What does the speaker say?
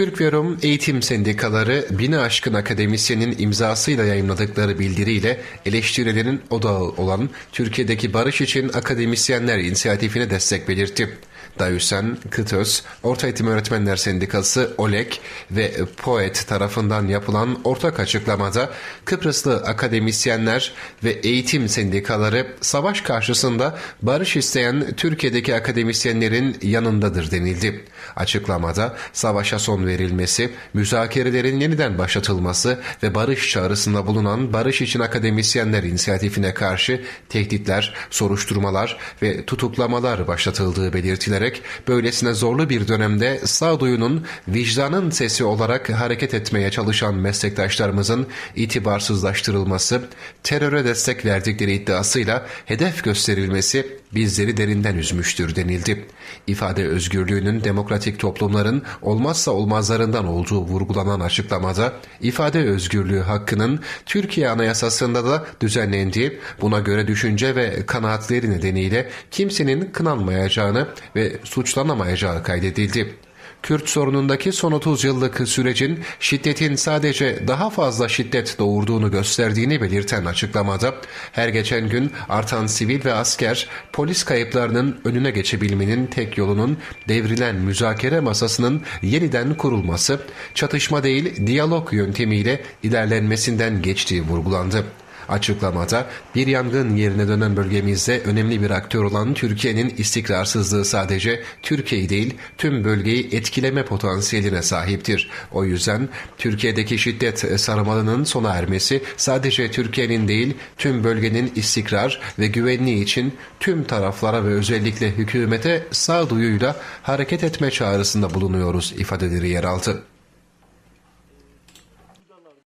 Türk ve Rum eğitim sendikaları bini aşkın akademisyenin imzasıyla yayımladıkları bildiriyle eleştirilerin odağı olan Türkiye'deki barış için akademisyenler inisiyatifine destek belirtti. Dayüsen, Kıtöz, Orta Eğitim Öğretmenler Sendikası, OLEK ve POET tarafından yapılan ortak açıklamada Kıbrıslı akademisyenler ve eğitim sendikaları savaş karşısında barış isteyen Türkiye'deki akademisyenlerin yanındadır denildi. Açıklamada savaşa son verilmesi, müzakerelerin yeniden başlatılması ve barış çağrısında bulunan Barış için Akademisyenler inisiyatifine karşı tehditler, soruşturmalar ve tutuklamalar başlatıldığı belirtilerek böylesine zorlu bir dönemde sağduyunun vicdanın sesi olarak hareket etmeye çalışan meslektaşlarımızın itibarsızlaştırılması, teröre destek verdikleri iddiasıyla hedef gösterilmesi bizleri derinden üzmüştür denildi. İfade özgürlüğünün demokratik toplumların olmazsa olmazlarından olduğu vurgulanan açıklamada ifade özgürlüğü hakkının Türkiye Anayasası'nda da düzenlendiği buna göre düşünce ve kanaatleri nedeniyle kimsenin kınanmayacağını ve suçlanamayacağı kaydedildi. Kürt sorunundaki son 30 yıllık sürecin şiddetin sadece daha fazla şiddet doğurduğunu gösterdiğini belirten açıklamada her geçen gün artan sivil ve asker polis kayıplarının önüne geçebilmenin tek yolunun devrilen müzakere masasının yeniden kurulması, çatışma değil diyalog yöntemiyle ilerlenmesinden geçtiği vurgulandı. Açıklamada bir yangın yerine dönen bölgemizde önemli bir aktör olan Türkiye'nin istikrarsızlığı sadece Türkiye'yi değil tüm bölgeyi etkileme potansiyeline sahiptir. O yüzden Türkiye'deki şiddet sarmalının sona ermesi sadece Türkiye'nin değil tüm bölgenin istikrar ve güvenliği için tüm taraflara ve özellikle hükümete sağduyuyla hareket etme çağrısında bulunuyoruz ifadeleri yer aldı.